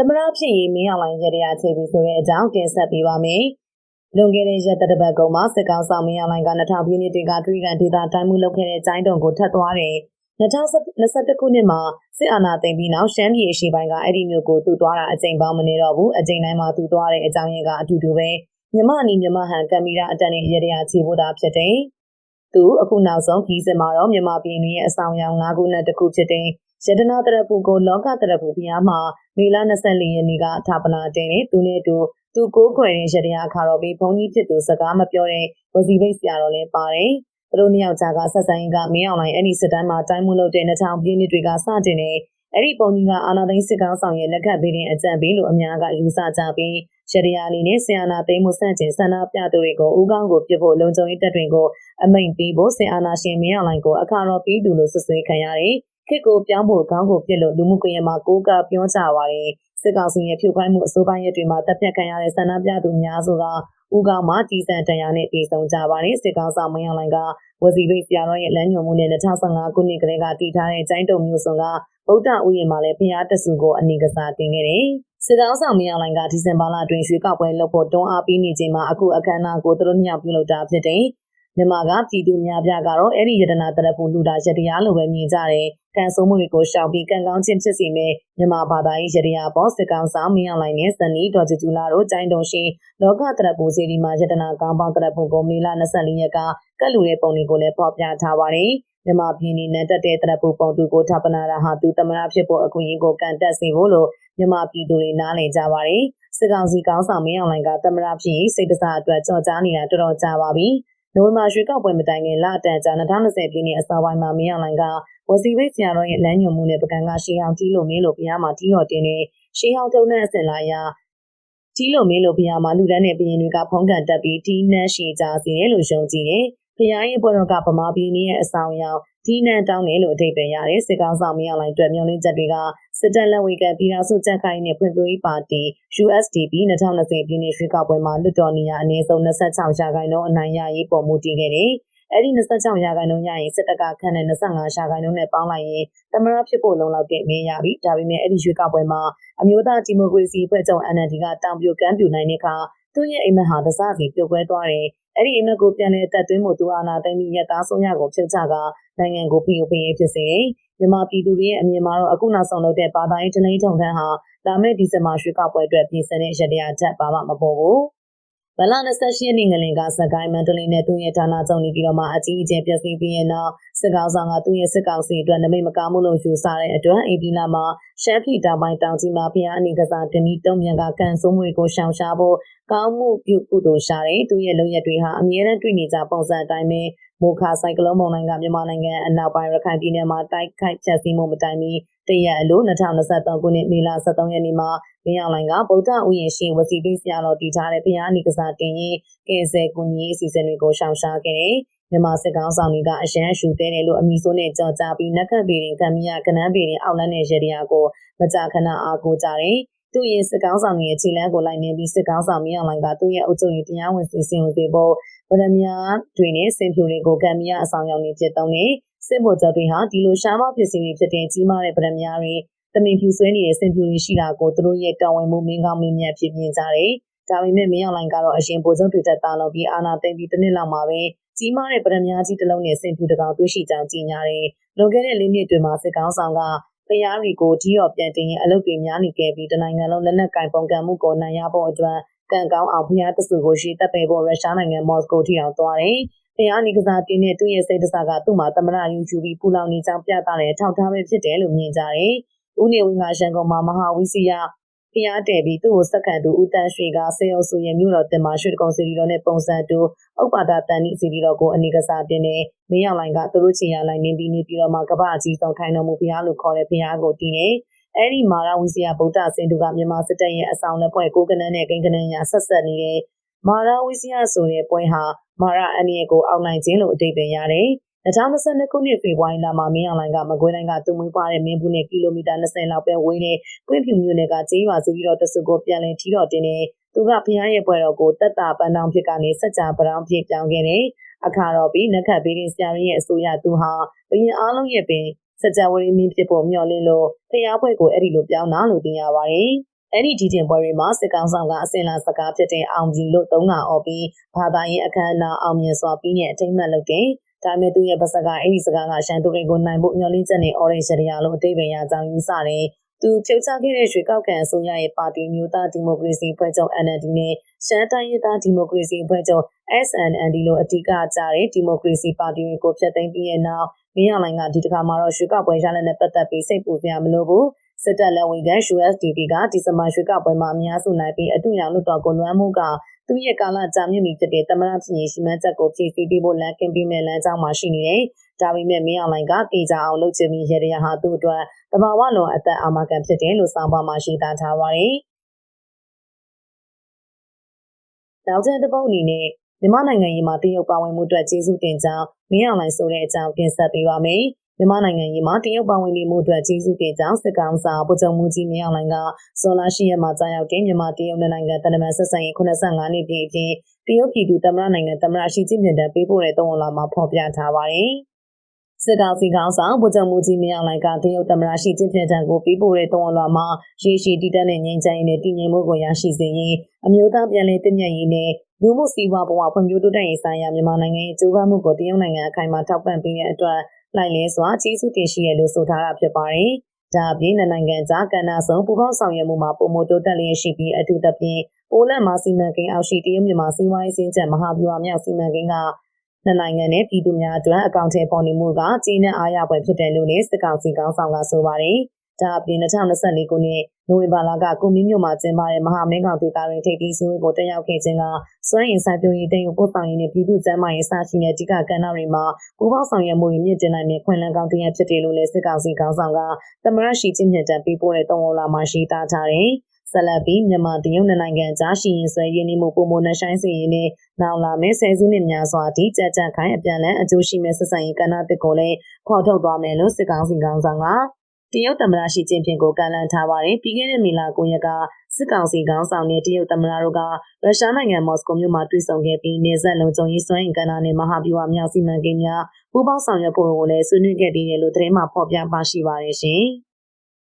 သမရဖြစ်ရေးမင်းအောင်လိုင်းရတရားချေပြီးဆိုတဲ့အကြောင်းတင်ဆက်ပေးပါမယ်။လွန်ခဲ့တဲ့ရက်တပတ်ကုံမှာစစ်ကောင်ဆောင်မင်းအောင်လိုင်းက2000ပြည့်နှစ်တွေကထရီကန်ဒေတာတိုင်းမှုလုပ်ခဲ့တဲ့ကျိုင်းတုံကိုထပ်သွားတယ်။2021ခုနှစ်မှာစစ်အာဏာသိမ်းပြီးနောက်ရှမ်းပြည်အရှေ့ပိုင်းကအဲ့ဒီမျိုးကိုသူ့သွားတာအကြိမ်ပေါင်းမနေတော့ဘူးအကြိမ်တိုင်းမှာသူ့သွားတဲ့အကြောင်းရင်းကအတူတူပဲမြမနီမြမဟန်ကံမီရာအတန်နဲ့ရတရားချေဖို့တာဖြစ်တယ်။သူအခုနောက်ဆုံးခီးစင်မှာတော့မြန်မာပြည်ရဲ့အဆောင်ရောင်၅ခုနဲ့တစ်ခုဖြစ်တဲ့ ယတနာတရပူကိုလောကတရပူဘုရားမှာမေလ24ရက်နေ့ကဌာပနာတင်နေသူနဲ့တူသူကိုးခွေတဲ့ရတရားခါတော်ပြီးဘုန်းကြီးဖြစ်သူစကားမပြောတဲ့ဝစီဘိတ်ဆရာတော်လည်းပါတယ်။သူတို့နှစ်ယောက်ကြားကဆက်ဆံရေးကမင်းအောင်လိုင်းအဲ့ဒီစစ်တမ်းမှာတိုင်းမှုလုပ်တဲ့2000ပြည့်နှစ်တွေကစတင်နေအဲ့ဒီပုံကြီးကအာနာသိန်းစစ်ကောင်းဆောင်ရဲ့လက်ခတ်ပေးတဲ့အကြံပေးလို့အများကယူဆကြပြီးရတရားအနေနဲ့ဆီယနာသိမ်းမှုဆန့်ကျင်ဆန္ဒပြသူတွေကိုဦးကောင်းကိုပြစ်ဖို့လုံခြုံရေးတပ်တွေကိုအမိန့်ပေးဖို့ဆီအာနာရှင်မင်းအောင်လိုင်းကိုအခါတော်ပြီးသူလို့ဆွဆွေးခံရတယ် ခစ်ကိုပြောင်းဖို့ခေါင်းကိုပြစ်လို့လူမှုကွန်ရက်မှာကိုးကပြောကြပါတယ်စစ်ကောင်စီရဲ့ဖြိုခွိုင်းမှုအစိုးပိုင်းရက်တွေမှာတပ်ဖြတ်ခံရတဲ့ဆန္ဒပြသူများစုကဦးကောင်မှာကြီးစံတရားနဲ့ပြည်ဆောင်ကြပါတယ်စစ်ကောင်ဆောင်မင်းအောင်လိုင်းကဝစီဘိတ်ဆရာတော်ရဲ့လမ်းညွှန်မှုနဲ့2015ခုနှစ်ကလေးကတည်ထားတဲ့ကျိုင်းတုံမျိုးစုံကဗုဒ္ဓဥယျာဉ်မှာလည်းဖျားတဆူကိုအနိကစားတင်ခဲ့တယ်စစ်ကောင်ဆောင်မင်းအောင်လိုင်းကဒီဇင်ဘာလအတွင်းရွှေကောက်ပွဲလုပ်ဖို့တွန်းအားပေးနေချိန်မှာအခုအခမ်းအနားကိုသူတို့ညှောက်ပြုလုပ်တာဖြစ်တဲ့ မြန်မာကပြည်သူများပြကတော့အဲ့ဒီယတနာတရဖူလူတာရတရားလိုပဲမြင်ကြတယ်။ကန်ဆိုးမှုတွေကိုရှောင်ပြီးကံကောင်းခြင်းဖြစ်စီမဲ့မြန်မာဘာသာရေးရတရားပေါ်စစ်ကောင်ဆောင်မင်းအောင်လိုင်းနဲ့စနီဒေါ်ကျကျူလာတို့ကျိုင်းတုံရှိလောကတရဖူစီဒီမှာယတနာကောင်းပေါင်းတရဖူကိုမေလ24ရက်ကကတ်လူတဲ့ပုံတွေကိုလည်းဖော်ပြထားပါတယ်။မြန်မာပြည်နေနန်းတက်တဲ့တရဖူပုံတူကိုထပ်ပနာတာဟာသူတမနာဖြစ်ဖို့အခွင့်အရေးကိုကန်တက်စေဖို့လို့မြန်မာပြည်သူတွေနားလည်ကြပါတယ်။စစ်ကောင်စီကောင်းဆောင်မင်းအောင်လိုင်းကတမနာဖြစ်စိတ်တစားအတွက်ကြော်ကြားနေတာတော်တော်ကြာပါပြီ။ နိုဝင်ဘာရွှေကောက်ပွဲမတိုင်ခင်လအတန်ကြာ2020ပြည့်နှစ်အစပိုင်းမှာမင်းအောင်လိုင်ကဝစီဘိတ်ဆရာတော်ရဲ့လမ်းညွှန်မှုနဲ့ပကံကရှေးဟောင်းတီးလို့မင်းလို့ဘုရားမှာတီးတော်တင်နေရှေးဟောင်းတုံးနဲ့အစင်လာရာတီးလို့မင်းလို့ဘုရားမှာလူတန်းတဲ့ဘရင်တွေကဖုံးကန်တက်ပြီးတီးနှန်းရှည်ကြစေတယ်လို့ယုံကြည်တယ်။ ဘုရားရဲ့ဘွယ်တော်ကဗမာပြည်နည်းရဲ့အဆောင်ရောက်ဒီနန်တောင်းတယ်လို့အထိပ္ပယ်ရတယ်စစ်ကောင်ဆောင်မင်းအောင်လိုင်တွေ့မျောလင်းချက်တွေကစစ်တပ်လက်ဝေကပြည်ထောင်စုကြက်ခိုင်းနဲ့ဖွံ့ဖြိုးရေးပါတီ USDP 2020ပြည်နှစ်ရွေးကောက်ပွဲမှာလွတ်တော်နေရအနည်းဆုံး26ရာခိုင်နှုန်းအနိုင်ရရေးပေါ်မူတည်ခဲ့တယ်။အဲ့ဒီ26ရာခိုင်နှုန်းရရင်စစ်တပ်ကခန့်တဲ့25ရာခိုင်နှုန်းနဲ့ပေါင်းလိုက်ရင်တမရဖြစ်ဖို့လုံလောက်တဲ့မြင်ရပြီ။ဒါပေမဲ့အဲ့ဒီရွေးကောက်ပွဲမှာအမျိုးသားဒီမိုကရေစီဖွဲ့ချုပ် NLD ကတောင်ပြိုကမ်းပြိုနိုင်တဲ့အခါသူ့ရဲ့အိမ်မက်ဟာတစားစီပြုတ်ကွဲသွားတယ်။ အဲ့ဒီအိမ်မက်ကိုပြန်လည်တက်သွင်းမှုသူအာဏာသိမ်းပြီးရတာဆုံးရကိုဖြုတ်ချကနိုင်ငံကိုဖိအိုဖိရေးဖြစ်စေမြန်မာပြည်သူတွေရဲ့အမြင်မှာတော့အခုနောက်ဆုံးလုပ်တဲ့ဘာသာရေးတလိထုံထမ်းဟာလာမယ့်ဒီဇင်ဘာရွှေကောက်ပွဲအတွက်ပြင်ဆင်တဲ့ရတရားချက်ပါမှမပေါ်ဘူး ဗလာ28ရက်နေ့ငလင်ကစကိုင်းမန္တလေးနဲ့သူ့ရဲ့ဌာနချုပ်နေပြီးတော့မှအကြီးအကျယ်ပြည့်စည်ပြီးရင်တော့စစ်ကောင်ဆောင်ကသူ့ရဲ့စစ်ကောင်စီအတွက်နမိတ်မကားမှုလို့ယူဆတဲ့အတွက်အေဒီလာမှာရှမ်းပြည်တောင်ပိုင်းတောင်ကြီးမှာဖျားအနေကစားတင်ပြီးတုံ့ပြန်ကကန်ဆိုးမှုကိုရှောင်ရှားဖို့ကောင်းမှုပြုကုသိုလ်ရှာတဲ့သူ့ရဲ့လုံရက်တွေဟာအမြဲတမ်းတွေ့နေကြပုံစံအတိုင်းပဲ မိုခါဆိုင်ကလုန်းမုန်တိုင်းကမြန်မာနိုင်ငံအနောက်ပိုင်းရခိုင်ပြည်နယ်မှာတိုက်ခိုက်ဖျက်ဆီးမှုမတိုင်မီတရက်အလို့2023ခုနှစ်မေလ23ရက်နေ့မှာမင်းအောင်လိုင်ကဗုဒ္ဓဥယျာဉ်ရှိဝစီပိဆရာတော်တည်ထားတဲ့ဘုရားနိကစားတင်ရင်ကဲဆယ်ကူညီအစီအစဉ်တွေကိုရှောင်ရှားခဲ့တယ်။မြန်မာစစ်ကောင်ဆောင်တွေကအရန်ရှူတဲတယ်လို့အမည်ဆိုနဲ့ကြော်ကြားပြီးနက်ခတ်ပေရင်ကံမီယာကနန်းပေရင်အောက်လန်းတဲ့ရေတရာကိုမကြာခဏအားကိုးကြတယ်။သူ့ရဲ့စစ်ကောင်းဆောင်ရဲ့ခြေလမ်းကိုလိုက်နေပြီးစစ်ကောင်းဆောင်မင်းအောင်လိုင်ကသူ့ရဲ့အုပ်ချုပ်ရေးတရားဝင်စီစဉ်စေဖို့ ဗရမများတွေနဲ့စင်ဖြူတွေကိုကံမီယာအဆောင်ရောက်နေဖြစ်တုံးနေစစ်ဗိုလ်ချုပ်တွေဟာဒီလိုရှားမောက်ဖြစ်စီတွေဖြစ်တဲ့ကြီးမားတဲ့ဗရမများတွေတမင်ဖြူဆွဲနေတဲ့စင်ဖြူတွေရှိတာကိုသူတို့ရဲ့တာဝန်မှုမင်းကောင်းမင်းမြတ်ဖြစ်မြင်ကြတယ်။ဒါပေမဲ့မင်းအောင်လိုင်ကတော့အရင်ဗိုလ်ချုပ်တွေတက်တာလောက်ပြီးအာဏာသိမ်းပြီးတစ်နှစ်လောက်မှာပဲကြီးမားတဲ့ဗရမများကြီးတစ်လုံးနဲ့စင်ဖြူတကောင်တွေ့ရှိကြောင်းကြေညာတယ်။လွန်ခဲ့တဲ့၄နှစ်တွင်မှာစစ်ကောင်းဆောင်ကတရားတွေကိုဒီရော့ပြန်တင်ရင်အလုပ်တွေများနေခဲ့ပြီးတနိုင်ငံလုံးလက်နက်ကင်ပုံကံမှုကိုနိုင်ရဖို့အတွက် ကံကောင်းအောင်ဘုရားတဆူကိုရှိတပ်ပယ်ဖို့ရုရှားနိုင်ငံမော်စကိုထိအောင်သွားတယ်။တရားနိကစားတင်းနဲ့သူ့ရဲ့စိတ်တစားကသူ့မှာတမနာယူယူပြီးပူလောင်နေကြောင်းပြသတဲ့ထောက်ထားပဲဖြစ်တယ်လို့မြင်ကြတယ်။ဦးနေဝင်းကရန်ကုန်မှာမဟာဝိစီယဖျားတယ်ပြီးသူ့ကိုစက္ကန့်တူဦးတန်းရွှေကဆေးအောင်စုရဲ့မြို့တော်တင်မှာရွှေတကုံစီရီတော်နဲ့ပုံစံတူဥပ္ပါဒတန်ဤစီရီတော်ကိုအနေကစားတင်နေမင်းအောင်လိုင်ကသူတို့ချီရလိုင်းနေပြီးနေပြီးတော့မှကပ္ပအကြီးဆုံးခိုင်တော်မူဖျားလို့ခေါ်တဲ့ဖျားကိုတည်နေ အဲ့ဒီမာရဝီစီယာဗုဒ္ဓစင်တူကမြန်မာစစ်တပ်ရဲ့အဆောင်လက်ဖွဲ့ကိုကနန်းနဲ့ကိန်းကနန်းညာဆက်ဆက်နေတဲ့မာရဝီစီယာဆိုတဲ့ပွဲဟာမာရအန်ရီကိုအောက်နိုင်ခြင်းလို့အတိတ်ပဲရတယ်2022ခုနှစ်ဖေဖော်ဝါရီလမှာမင်းအောင်လိုင်ကမကွေးတိုင်းကသူမွေးပွားတဲ့မင်းဘူးနဲ့ကီလိုမီတာ20လောက်ပဲဝေးတဲ့ကွင်းဖြူမြို့နယ်ကကျေးရွာစီပြီးတော့တဆူကိုပြန်လည်ထီတော်တင်နေသူကဖျားရဲ့ပွဲတော်ကိုတက်တာပန်းတောင်ဖြစ်ကနေစัจ जा ပရောင်းဖြစ်ပြောင်းခဲ့တယ်အခါတော့ပြီးနက်ခတ်ဘေးရင်ဆရာရဲ့အစိုးရသူဟာဘရင်အားလုံးရဲ့ပင် စကြဝဠာမင်းဖြစ်ဖို့မျှော်လင့်လို့ဖျားဖွဲ့ကိုအဲ့ဒီလိုပြောင်းတာလို့သိရပါတယ်အဲ့ဒီဒီတင်ပွဲတွေမှာစစ်ကောင်ဆောင်ကအစင်လာစကားဖြစ်တဲ့အောင်ပြည်လို့သုံးကအော်ပြီးဘာသာရေးအခမ်းအနားအောင်မြင်စွာပြီးနဲ့အထိမ့်မှတ်လုပ်တယ်။ဒါမဲ့သူရဲ့ပါစကအဲ့ဒီစကားကရှန်သူတွေကိုနိုင်ဖို့ညှော်လင်းချက်နဲ့ orange ရရလို့အတိတ်ပဲရကြောင်းယူဆတယ်။ သူဖြုတ်ချခဲ့တဲ့ရွှေကောက်ကန်အစိုးရရဲ့ပါတီမျိုးသားဒီမိုကရေစီဖွဲ့ချုပ် NLD နဲ့ရှမ်းတိုင်းရင်းသားဒီမိုကရေစီဖွဲ့ချုပ် SNND လို့အဓိကကြားတဲ့ဒီမိုကရေစီပါတီတွေကိုဖျက်သိမ်းပြီးတဲ့နောက်မင်းအောင်လှိုင်ကဒီတစ်ခါမှာတော့ရွှေကောက်ပွဲရလဒ်နဲ့ပတ်သက်ပြီးစိတ်ပူစရာမလိုဘူးစစ်တပ်လက်ဝင်ကန် USDP ကဒီဇင်ဘာရွှေကောက်ပွဲမှာအများစုနိုင်ပြီးအတူရောင်လွတ်တော်ကိုလွှမ်းမှုကသူရဲ့ကာလကြာမြင့်ပြီဖြစ်တဲ့သမရဖြစ်ရင်ရှိမှန်းချက်ကိုဖြည့်ဆည်းပေးဖို့လမ်းကင်ပြီးမဲ့လမ်းကြောင်းမှာရှိနေတယ်။ ဒါပေမဲ့မင်းအောင်လှိုင်ကတေချာအောင်လုပ်ချင်ပြီးရရဟာသူ့အတွက်တဘာဝလုံးအသက်အာမခံဖြစ်တယ်လို့စောင်းပါမှာရှိသားထားပါတယ်။နောက်ထပ်တစ်ပုတ်အနေနဲ့မြန်မာနိုင်ငံရေးမှာတရုတ်ပါဝင်မှုအတွက်ကျေးဇူးတင်ကြောင်းမင်းအောင်လှိုင်ဆိုတဲ့အကြောင်းတင်ဆက်ပေးပါမယ်။မြန်မာနိုင်ငံရေးမှာတရုတ်ပါဝင်နေမှုအတွက်ကျေးဇူးတင်ကြောင်းစစ်ကောင်စာဗိုလ်ချုပ်မှုကြီးမြောင်လိုင်ကဇွန်လ10ရက်မှာကြာရောက်တဲ့မြန်မာတရုတ်နိုင်ငံတနမဆက်ဆံရေး85နှစ်ပြည့်အပြင်တရုတ်ပြည်သူသမ္မတနိုင်ငံသမ္မတရှီကျင်းပင်တဲ့ပေးပို့တဲ့တုံးဝင်လာမှာဖော်ပြထားပါတယ်။ စစ်ကောင်စီကောင်ဆောင်ဗိုလ်ချုပ်မှုကြီးမြောင်လိုင်ကတရုတ်သမ္မတရှီကျင်းပင်တဲ့ကိုပေးပို့တဲ့တုံးဝင်လာမှာရေရှည်တည်တတ်တဲ့ငြိမ်းချမ်းရေးနဲ့တည်ငြိမ်မှုကိုရရှိစေရေးအမျိုးသားပြည်လဲတည်မြဲရေးနဲ့လူမှုစီးပွားဘဝဖွံ့ဖြိုးတိုးတက်ရေးဆိုင်ရာမြန်မာနိုင်ငံရဲ့ကြိုးပမ်းမှုကိုတရုတ်နိုင်ငံအခိုင်အမာထောက်ပံ့ပေးတဲ့အတွက်လိုက်လဲစွာကျေးဇူးတင်ရှိရလို့ဆိုထားတာဖြစ်ပါတယ်။ဒါအပြင်နိုင်ငံကြားကဏ္ဍဆောင်ပူးပေါင်းဆောင်ရွက်မှုမှာပုံမတိုးတက်လျက်ရှိပြီးအထူးသဖြင့်ပိုလန်မှာစီမံကိန်းအောက်ရှိတရုတ်မြန်မာစီးပွားရေးစင်ကြံမဟာဗျူဟာမြောက်စီမံကိန်းက နှစ်နိုင်ငံနဲ့ပြည်သူများအတွက်အကောင့်ထဲပေါ်နေမှုကကြီးနှံ့အားရပွဲဖြစ်တယ်လို့လည်းစစ်ကောင်စီကောင်းဆောင်ကဆိုပါတယ်။ဒါအပြင်2024ခုနှစ်နိုဝင်ဘာလကကိုမင်းမြို့မှာကျင်းပတဲ့မဟာမင်းကောင်ဒေသတွင်ထိပ်သီးစည်းဝေးကိုတက်ရောက်ခဲ့ခြင်းကစွမ်းရည်စိုက်ပျိုးရေးတင်ယူပို့ဆောင်ရေးနဲ့ပြည်သူ့ကျန်းမာရေးစရှိတဲ့အဓိကကဏ္ဍတွေမှာပူးပေါင်းဆောင်ရွက်မှုတွေမြင့်တင်နိုင်တဲ့ခွင့်လန်းကောင်းတရားဖြစ်တယ်လို့လည်းစစ်ကောင်စီခေါင်းဆောင်ကသမရရှိချင်းမြင့်တက်ပေးပို့တဲ့တုံးဝလာမှာရှိသားထားတယ်။ ဆက်လက်ပြီးမြန်မာတရုတ်နိုင်ငံကြားရှိရင်ဆွဲရင်းနှီးမှုပုံမနှဆိုင်စီရင်နဲ့နောက်လာမယ့်ဆယ်စုနှစ်များစွာအထိကြကြခိုင်အပြန်လန်းအကျိုးရှိမဲ့ဆက်ဆံရေးကဏ္ဍတစ်ကိုလည်းခေါ်ထုတ်သွားမယ်လို့စစ်ကောင်စီခေါင်းဆောင်ကတရုတ်သမ္မတရှီကျင်းပင်ကိုကန့်လန့်ထားပါတယ်။ပြီးခဲ့တဲ့မေလ9ရက်ကစစ်ကောင်စီခေါင်းဆောင်တဲ့တရုတ်သမ္မတတို့ကရုရှားနိုင်ငံမော်စကိုမြို့မှာတွေ့ဆုံခဲ့ပြီးနေဆက်လုံခြုံရေးစွမ်းအင်ကဏ္ဍနဲ့မဟာဗျူဟာမြောက်စီမံကိန်းများပူးပေါင်းဆောင်ရွက်ဖို့ကိုလည်းဆွေးနွေးခဲ့ပြီးတယ်လို့သတင်းမှဖော်ပြပါရှိပါတယ်ရှင်။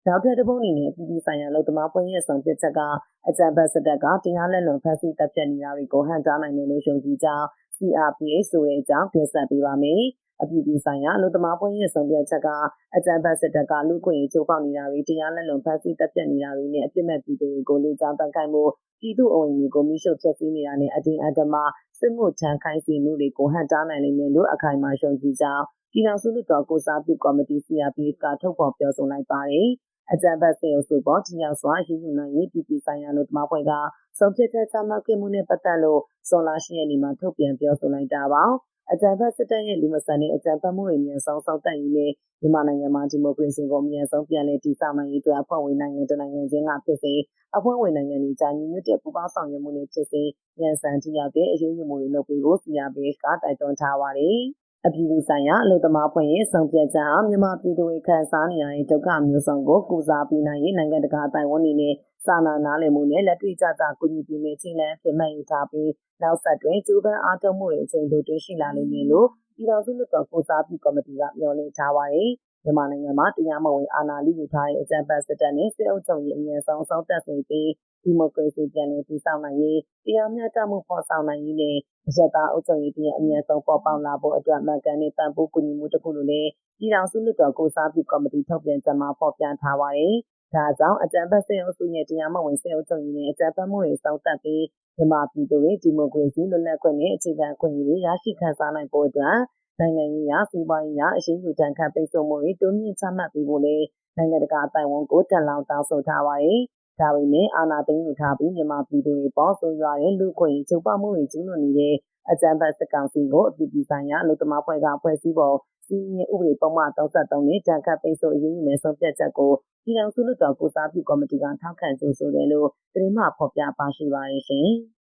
နောက်ထပ်တစ်ပုဒ်အနေနဲ့ပြည်ပဆိုင်ရာလုံသမားပွင့်ရဲ့ဆောင်ပြချက်ကအကြံပတ်စစ်တပ်ကတရားလက်လွန်ဖက်စီတပ်ဖြတ်နေတာတွေကိုဟန်ကြားနိုင်တယ်လို့ယုံကြည်ကြောင်း CRPA ဆိုတဲ့အကြောင်းတင်ဆက်ပေးပါမယ်။အပြည်ပြည်ဆိုင်ရာအလို့သမားပွဲရဲ့ဆုံးဖြတ်ချက်ကအကြံဖတ်စစ်တပ်ကလူခွင့်ရေးချိုးဖောက်နေတာတွေတရားလက်လွန်ဖမ်းဆီးတပ်ဖြတ်နေတာတွေနဲ့အပြစ်မဲ့ပြည်သူတွေကိုလေကြောင်းတန်ခိုင်မှုပြည်သူအဝင်တွေကိုမိရှုဖျက်ဆီးနေတာနဲ့အတင်းအဓမ္မစစ်မှုထမ်းခိုင်းစီမှုတွေကိုဟန်တားနိုင်လိမ့်မယ်လို့အခိုင်အမာရှုံကြည်ကြောင်းပြည်ထောင်စုလွှတ်တော်ကိုစားပြုကော်မတီ CRPH ကထုတ်ဖော်ပြောဆိုလိုက်ပါတယ်။ အကြံဖတ်စေအုပ်စုပေါ်တင်ရောက်စွာရည်ယူနိုင်ရေးပြည်ပြည်ဆိုင်ရာလို့တမဖွဲ့ကဆုံးဖြတ်ချက်ချမှတ်ခဲ့မှုနဲ့ပတ်သက်လို့ဇွန်လ10ရက်နေ့မှာထုတ်ပြန်ပြောဆိုလိုက်တာပါ။အကြံဖတ်စစ်တပ်ရဲ့လူမဆန်တဲ့အကြံဖတ်မှုတွေမြန်ဆောင်ဆောင်တက်ရေးနဲ့မြန်မာနိုင်ငံမှာဒီမိုကရေစီကိုအမြန်ဆုံးပြန်လည်တည်ဆောက်နိုင်ရေးအတွက်အဖွဲ့ဝင်နိုင်ငံတနိုင်ငံချင်းကဖြစ်စေအဖွဲ့ဝင်နိုင်ငံတွေကြားညီညွတ်တဲ့ပူးပေါင်းဆောင်ရွက်မှုတွေဖြစ်စေရန်စံထိရောက်တဲ့အရေးယူမှုတွေလုပ်ပေးဖို့ CRPH ကတိုက်တွန်းထားပါတယ်။ အပြည်ပြည်ဆိုင်ရာအလို့သမားဖွဲ့ရဲ့ဆောင်ပြချက်အားမြန်မာပြည်သူတွေခံစားနေရတဲ့ဒုက္ခမျိုးစုံကိုကုစားပြီးနိုင်ရေးနိုင်ငံတကာအတိုင်းဝန်တွေနဲ့စာနာနားလည်မှုနဲ့လက်တွေ့ကျကျကူညီပေးမယ့်ခြေလှမ်းဖြစ်မှတ်ယူထားပြီးနောက်ဆက်တွဲကျိုးပန်းအားထုတ်မှုတွေအချိန်တိုတွေ့ရှိလာလိမ့်မယ်လို့ပြည်တော်စုလွှတ်တော်ကိုစားပြုကော်မတီကမျှော်လင့်ထားပါတယ်။ မြန်မာနိုင်ငံမှာတရားမဝင်အာဏာလိယူထားတဲ့အကြံဖတ်စစ်တပ်နဲ့စစ်အုပ်ချုပ်ရေးအမြန်ဆုံးဆုံးသက်စေပြီးဒီမိုကရေစီပြန်လည်တည်ဆောက်နိုင်ရေးတရားမျှတမှုဖော်ဆောင်နိုင်ရေးနဲ့အရတာအုပ်ချုပ်ရေးပြည်အမြန်ဆုံးပေါ်ပေါက်လာဖို့အတွက်မှန်ကန်တဲ့ပံ့ပိုးကူညီမှုတစ်ခုလိုလည်းပြည်ထောင်စုလွှတ်တော်ကိုစားပြုကော်မတီထုတ်ပြန်ချက်မှာဖော်ပြထားပါတယ်။ဒါကြောင့်အကြံဖတ်စေအုပ်စုရဲ့တရားမဝင်စေအုပ်ချုပ်ရေးနဲ့အကြံဖတ်မှုတွေစောင့်တက်ပြီးမြန်မာပြည်သူတွေဒီမိုကရေစီလွတ်လပ်ခွင့်နဲ့အခြေခံအခွင့်အရေးတွေရရှိခံစားနိုင်ဖို့အတွက် နိုင်ငံရေးရာစီးပွားရေးရာအရှိန်ယူတန်ခတ်ပိတ်ဆို့မှုတွေတိုးမြင့်ချမှတ်ပေးဖို့လည်းနိုင်ငံတကာအတိုင်းအဝန်ကိုတက်လောင်တောင်းဆိုထားပါတယ်။ဒါပေမဲ့အာဏာသိမ်းယူထားပြီးမြန်မာပြည်သူတွေပေါ်ဆိုရွာတဲ့လူခွင့်ချုပ်ပမှုတွေကျူးလွန်နေတဲ့အကြံဖတ်စကောင်စီကိုအပြည်ပြည်ဆိုင်ရာလူသမားဖွဲ့ကဖွဲ့စည်းဖို့စီရင်ဥပဒေပုံမှန်33နဲ့တန်ခတ်ပိတ်ဆို့အရေးယူမယ်ဆုံးဖြတ်ချက်ကိုပြည်ထောင်စုလွှတ်တော်ကိုစားပြုကော်မတီကထောက်ခံကြိုဆိုတယ်လို့သတင်းမှဖော်ပြပါရှိပါတယ်ရှင်။